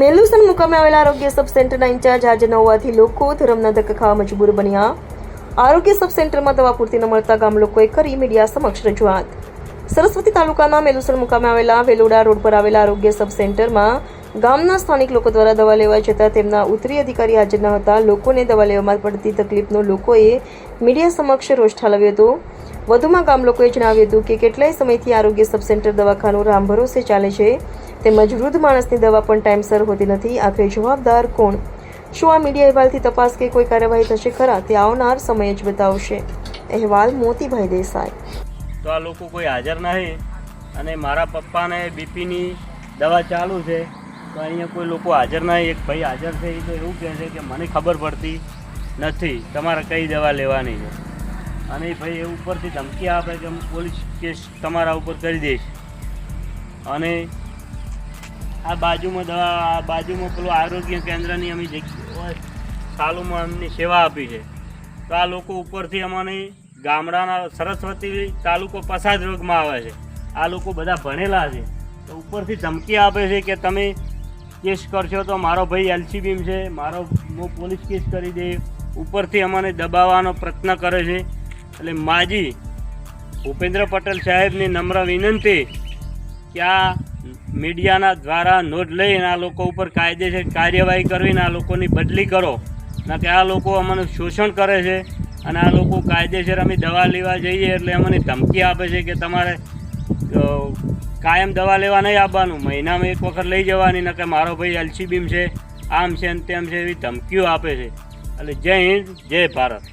મેલુસન મુકામે આવેલા આરોગ્ય સબ સેન્ટરના ઇન્ચાર્જ હાજર ન હોવાથી લોકો ધરમના ધક્કા ખાવા મજબૂર બન્યા. આરોગ્ય સબ સેન્ટરમાં દવા પૂરતી ન મળતા ગામ લોકોએ કરી મીડિયા સમક્ષ રજૂઆત. સરસ્વતી તાલુકાના મેલુસર મુકામે આવેલા વેલોડા રોડ પર આવેલા આરોગ્ય સબ સેન્ટરમાં ગામના સ્થાનિક લોકો દ્વારા દવા લેવા જતાં તેમના ઉત્તરી અધિકારી હાજર ન હતા. લોકોને દવા લેવામાં પડતી તકલીફનો લોકોએ મીડિયા સમક્ષ રોષ ઠાલવ્યો હતો. વધુમાં ગામ લોકોએ જણાવ્યું હતું કે કેટલાય સમયથી આરોગ્ય સબ સેન્ટર દવાખાનું રામ ભરોસે ચાલે છે. તેમજ વૃદ્ધ માણસની દવા પણ ટાઈમસર હોતી નથી. આખરે જવાબદાર કોણ? શું આ મીડિયા અહેવાલથી તપાસ કે કોઈ કાર્યવાહી થશે ખરા? તે આવનાર સમય જ બતાવશે. અહેવાલ મોતીભાઈ દેસાઈ. તો આ લોકો કોઈ હાજર નહીં અને મારા પપ્પાને બીપીની દવા ચાલુ છે, તો અહીંયા કોઈ લોકો હાજર નહીં. એક ભાઈ હાજર છે, એ તો એવું કહે છે કે મને ખબર પડતી નથી. તમારે કઈ દવા લેવાની છે? અને ભાઈ એ ઉપરથી ધમકી આપે કે હું પોલીસ કેસ તમારા ઉપર કરી દઈશ. અને આ બાજુમાં દવા, આ બાજુમાં પેલું આરોગ્ય કેન્દ્રની અમે સાલુમાં અમને સેવા આપી છે. તો આ લોકો ઉપરથી અમને ગામડાના સરસ્વતી તાલુકો પસાદ રોગમાં આવે છે. આ લોકો બધા ભણેલા છે. તો ઉપરથી ધમકી આપે છે કે તમે કેસ કરશો તો મારો ભાઈ એલસીબીમ છે, મારો હું પોલીસ કેસ કરી દે. ઉપરથી અમને દબાવવાનો પ્રયત્ન કરે છે. એટલે માજી ભૂપેન્દ્ર પટેલ સાહેબની નમ્ર વિનંતી કે આ મીડિયાના દ્વારા નોંધ લઈને આ લોકો ઉપર કાયદેસર કાર્યવાહી કરવીને આ લોકોની બદલી કરો. ના કે આ લોકો અમને શોષણ કરે છે અને આ લોકો કાયદેસર અમે દવા લેવા જઈએ એટલે અમને ધમકી આપે છે કે તમારે કાયમ દવા લેવા નહીં આવવાનું. મહિનામાં એક વખત લઈ જવાની, ના કે મારો ભાઈ એલસીબીમ છે, આમ છે ને તેમ છે એવી ધમકીઓ આપે છે. એટલે જય હિન્દ, જય ભારત.